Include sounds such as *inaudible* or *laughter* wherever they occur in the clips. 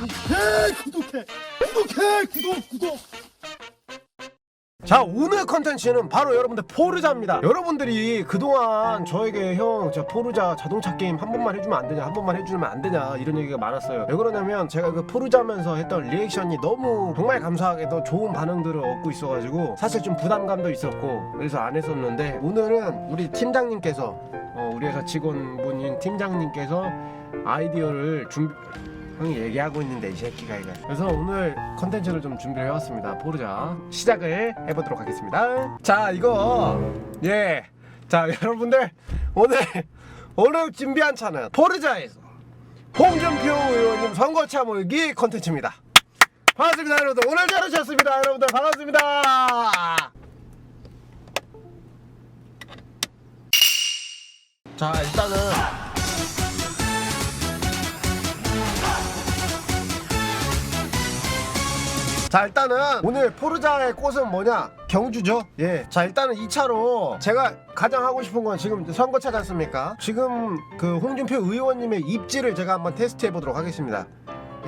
구독해 구독해 구독해. 구독 구독 자 오늘 컨텐츠는 바로 여러분들 포르자입니다. 여러분들이 그동안 저에게 형 저 포르자 자동차 게임 한 번만 해주면 안 되냐 한 번만 해주면 안 되냐 이런 얘기가 많았어요. 왜 그러냐면 제가 그 포르자 면서 했던 리액션이 너무 정말 감사하게도 좋은 반응들을 얻고 있어가지고 사실 좀 부담감도 있었고 그래서 안 했었는데 오늘은 우리 팀장님께서 어, 우리 회사 직원분인 팀장님께서 아이디어를 준비 형이 얘기하고 있는데 이 새끼가 이거. 그래서 오늘 컨텐츠를 좀 준비를 해왔습니다. 포르자. 시작을 해보도록 하겠습니다. 자 이거. 예자 *laughs* 여러분들 오늘 오늘 준비한 차는 포르자에서 홍준표 의원님 선거차 몰기 컨텐츠입니다. 반갑습니다 여러분들. 오늘 잘 오셨습니다. 여러분들 반갑습니다. 자 일단은 자 일단은 오늘 포르자의 꽃은 뭐냐? 경주죠? 예자 일단은 이 차로 제가 가장 하고 싶은 건 지금 선거 차지 않습니까? 지금 그 홍준표 의원님의 입지를 제가 한번 테스트 해 보도록 하겠습니다.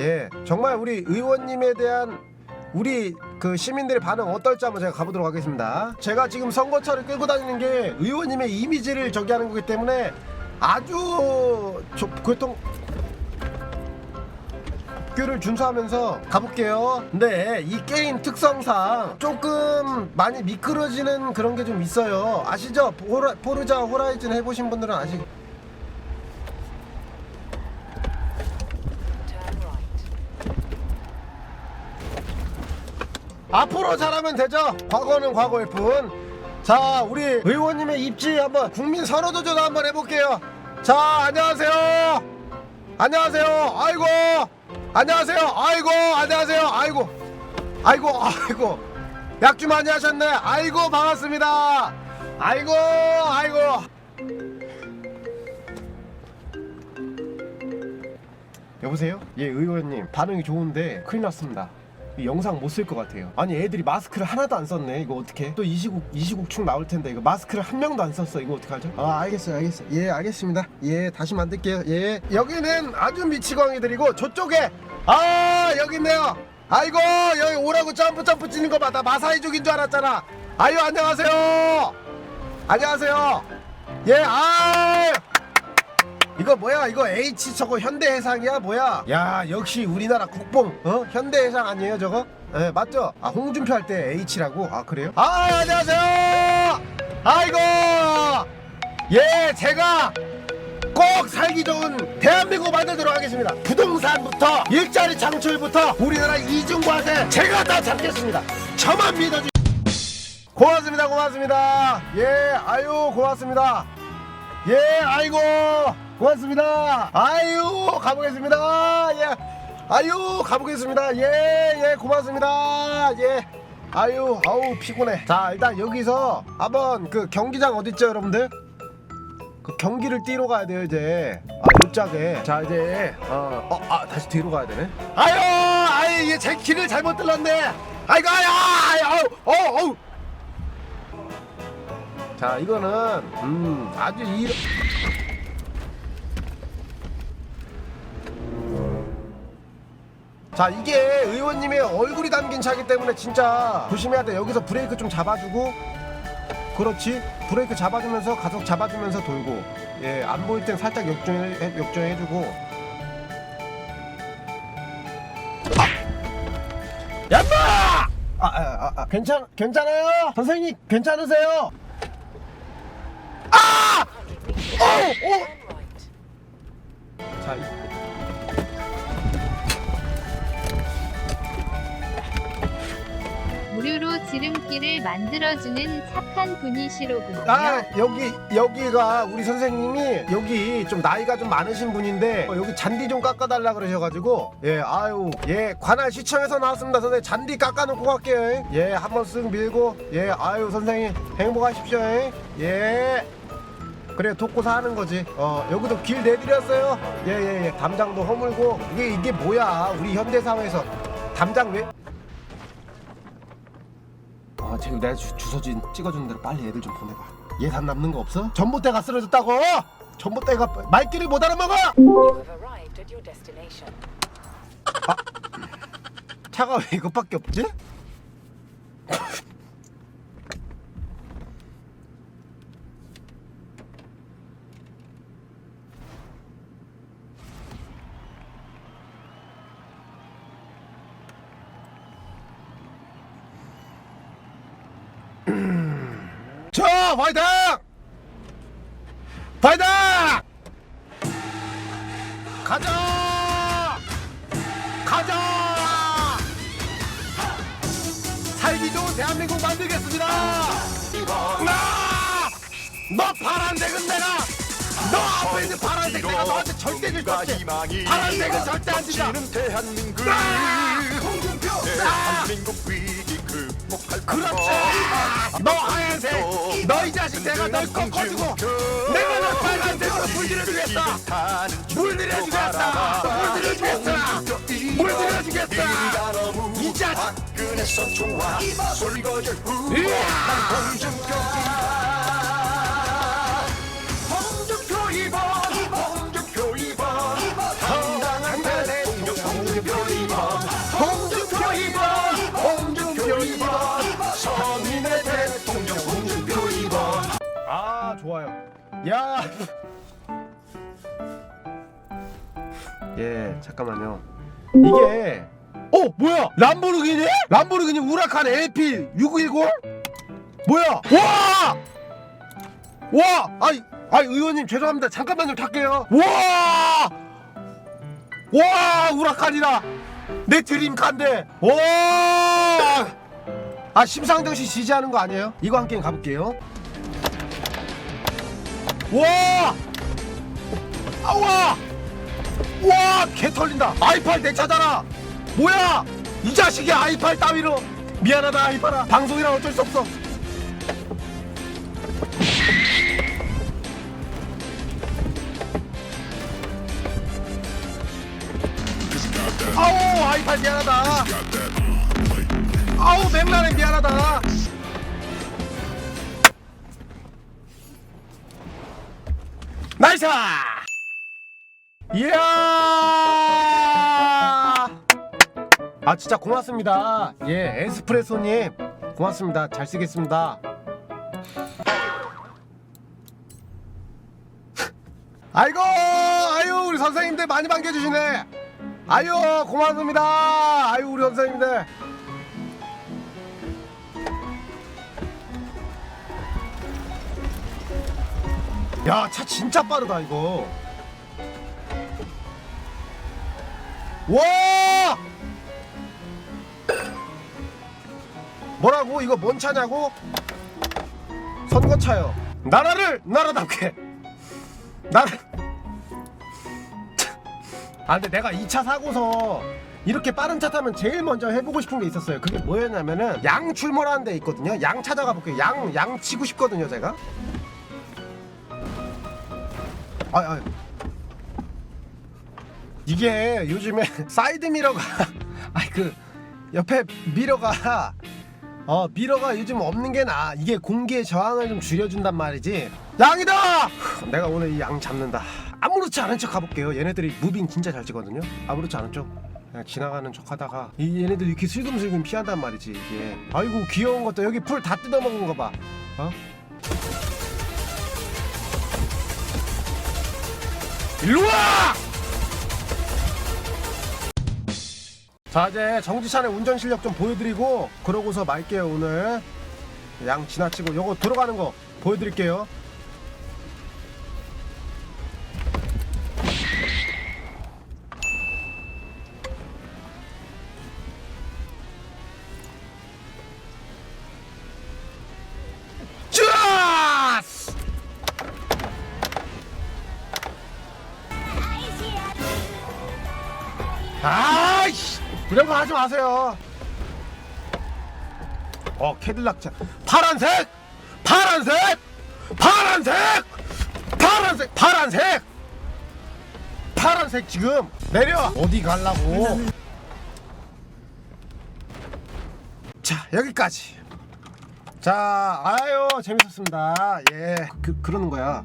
예. 정말 우리 의원님에 대한 우리 그 시민들의 반응 어떨지 한번 제가 가보도록 하겠습니다. 제가 지금 선거차를 끌고 다니는 게 의원님의 이미지를 저기 하는 거기 때문에 아주 저, 교통 법규를 준수하면서 가볼게요. 근데 이 게임 특성상 조금 많이 미끄러지는 그런 게 좀 있어요. 아시죠? 포르, 포르자 호라이즌 해보신 분들은 아시. 앞으로 잘하면 되죠. 과거는 과거일 뿐. 자, 우리 의원님의 입지 한번 국민 선호도전 한번 해볼게요. 자, 안녕하세요. 안녕하세요. 아이고. 안녕하세요. 아이고. 안녕하세요. 아이고. 아이고. 아이고. 약 좀 많이 하셨네. 아이고 반갑습니다. 아이고. 아이고. 여보세요? 예, 의원님. 반응이 좋은데 큰일 났습니다. 이 영상 못 쓸 것 같아요. 아니 애들이 마스크를 하나도 안 썼네. 이거 어떻게? 또 이시국 이시국축 나올 텐데 이거 마스크를 한 명도 안 썼어. 이거 어떡하죠? 아 알겠어요, 알겠어요. 예, 알겠습니다. 예, 다시 만들게요. 예, 여기는 아주 미치광이들이고 저쪽에 아 여기 있네요. 아이고 여기 오라고 점프 점프 치는 거 봐. 나 마사이족인 줄 알았잖아. 아유 안녕하세요. 안녕하세요. 예, 아. 이거 뭐야? 이거 H 저거 현대해상이야? 뭐야? 야 역시 우리나라 국뽕 어? 현대해상 아니에요 저거? 예 맞죠? 아 홍준표 할 때 H라고? 아 그래요? 아 안녕하세요! 아이고! 예 제가 꼭 살기 좋은 대한민국 만들도록 하겠습니다. 부동산부터 일자리 창출부터 우리나라 이중과세 제가 다 잡겠습니다. 저만 믿어주 고맙습니다 고맙습니다. 예 아유 고맙습니다. 예, 아이고, 고맙습니다. 아유, 가보겠습니다. 예, 아유, 가보겠습니다. 예, 예, 고맙습니다. 예, 아유, 아우, 피곤해. 자, 일단 여기서 한번 그 경기장 어딨죠, 여러분들? 그 경기를 뛰러 가야 돼요, 이제. 아, 요짝에. 자, 이제, 어, 어, 아, 다시 뒤로 가야 되네. 아유, 아이, 이게 제 길을 잘못 들렀네. 아이고, 아야, 아유, 어우, 어우, 어우. 자 이거는 음 아주 이 자 이게 의원님의 얼굴이 담긴 차기 때문에 진짜 조심해야 돼 여기서 브레이크 좀 잡아주고 그렇지 브레이크 잡아주면서 가속 잡아주면서 돌고 예 안 보일 땐 살짝 역주행 역주행해주고 아! 얌마 아, 아, 아, 아 괜찮 괜찮아요 선생님 괜찮으세요 아! 어! 어! Turn 자, 이- 무료로 지름길을 만들어주는 착한 분이시로군요. 아 여기 여기가 우리 선생님이 여기 좀 나이가 좀 많으신 분인데 어, 여기 잔디 좀 깎아달라 그러셔가지고 예 아유 예 관할 시청에서 나왔습니다 선생님. 잔디 깎아놓고 갈게요 예 한 번 쓱 밀고 예 아유 선생님 행복하십시오 예. 그래 독고사 하는 거지. 어 여기도 길 내드렸어요. 예예예. 담장도 허물고. 이게 이게 뭐야? 우리 현대 사회에서 담장 왜 아, 지금 주, 주소지 찍어준 대로 빨리 애들 좀 보내봐. 예산 남는 거 없어? 전봇대가 쓰러졌다고? 전봇대가 말귀를 못 알아먹어! You have arrived at your destination. 아, 차가 왜 이것밖에 없지? 자, 화이팅! 화이팅! 가자! 가자! 살기 좋은 대한민국 만들겠습니다! 나! 너 파란색은 내가! 너 앞에 있는 파란색 내가 너한테 절대 줄수 없지! 파란색은 절대 안! 대한민국! 홍준표! 아! 대한민국 위기 극복할 그렇지! 너 하얀색! 너이 자식 내가 널 꺾어주고 내가 널 빨간색으로 물들여주겠다! 물들여주겠다! 물들여주겠다! 물들여주겠다! 이 자식! 좋아 소리 거절 후 이야! 난 홍준표 야 예, 잠깐만요. 이게 어, 뭐야? 람보르기니? 람보르기니 우라칸 LP 610? 뭐야? 와! 와! 아이, 아이 의원님 죄송합니다. 잠깐만 좀 탈게요. 와! 와, 우라칸이다. 내 드림 칸데. 와! 아, 심상정 씨 지지하는 거 아니에요? 이거 한 게임 가볼게요. 와! 아와! 와! 개 털린다. 아이팔 내 차잖아. 뭐야? 이 자식이 아이팔 따위로. 미안하다 아이팔아. 방송이라 어쩔 수 없어. 아우 아이팔 미안하다. 아우 맥라렌 미안하다. 나이스! 이야! 아 진짜 고맙습니다. 예, 에스프레소님 고맙습니다. 잘 쓰겠습니다. 아이고, 아유 우리 선생님들 많이 반겨주시네. 아유 고맙습니다. 아유 우리 선생님들. 야, 차 진짜 빠르다 이거. 와! 뭐라고? 이거 뭔 차냐고? 선거차요. 나라를 나라답게. 나라. 아 근데 내가 2차 사고서 이렇게 빠른 차 타면 제일 먼저 해보고 싶은 게 있었어요. 그게 뭐였냐면은 양 출몰하는 데 있거든요. 양 찾아가 볼게요. 양, 양 치고 싶거든요, 제가. 아, 아. 이게 요즘에 *laughs* 사이드 미러가 *laughs* 아니 그 옆에 미러가 어 미러가 요즘 없는 게 나아 이게 공기의 저항을 좀 줄여준단 말이지. 양이다! 내가 오늘 이 양 잡는다. 아무렇지 않은 척 가볼게요. 얘네들이 무빙 진짜 잘 치거든요. 아무렇지 않은 척 그냥 지나가는 척 하다가 이 얘네들 이렇게 슬금슬금 피한단 말이지 이게. 아이고 귀여운 것도 여기 풀 다 뜯어먹은 거봐. 어? 일로와! 자 이제 정지찬의 운전 실력 좀 보여드리고 그러고서 말게요 오늘 양 지나치고 요거 들어가는 거 보여드릴게요 이런 거 하지 마세요. 어 캐딜락 차. 파란색! 파란색! 파란색! 파란색! 파란색! 파란색 지금 내려! 어디 갈라고? 자 여기까지. 자 아유 재밌었습니다. 예. 그, 그러는 거야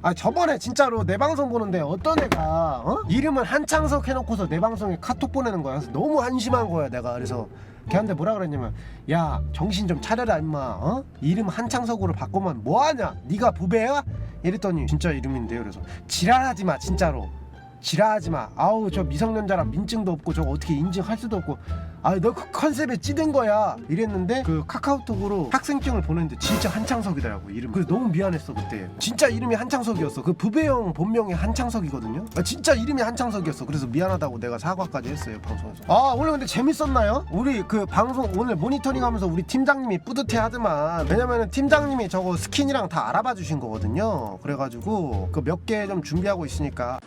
아 저번에 진짜로 내 방송 보는데 어떤 애가 어? 이름은 한창석 해놓고서 내 방송에 카톡 보내는 거야 그래서 너무 한심한 거야 내가 그래서 걔한테 뭐라 그랬냐면 야 정신 좀 차려라 임마 어? 이름 한창석으로 바꾸면 뭐하냐 네가 부배야? 이랬더니 진짜 이름인데요 그래서 지랄하지 마 진짜로 지랄하지 마. 아우 저 미성년자라 민증도 없고 저거 어떻게 인증할 수도 없고. 아너 그 컨셉에 찌든 거야. 이랬는데 그 카카오톡으로 학생증을 보냈는데 진짜 한창석이더라고 이름 그래서 너무 미안했어 그때. 진짜 이름이 한창석이었어. 그 부배형 본명이 한창석이거든요. 아, 진짜 이름이 한창석이었어. 그래서 미안하다고 내가 사과까지 했어요 방송에서. 아 오늘 근데 재밌었나요? 우리 그 방송 오늘 모니터링 하면서 우리 팀장님이 뿌듯해 하더만. 왜냐면은 팀장님이 저거 스킨이랑 다 알아봐 주신 거거든요. 그래가지고 그 몇 개 좀 준비하고 있으니까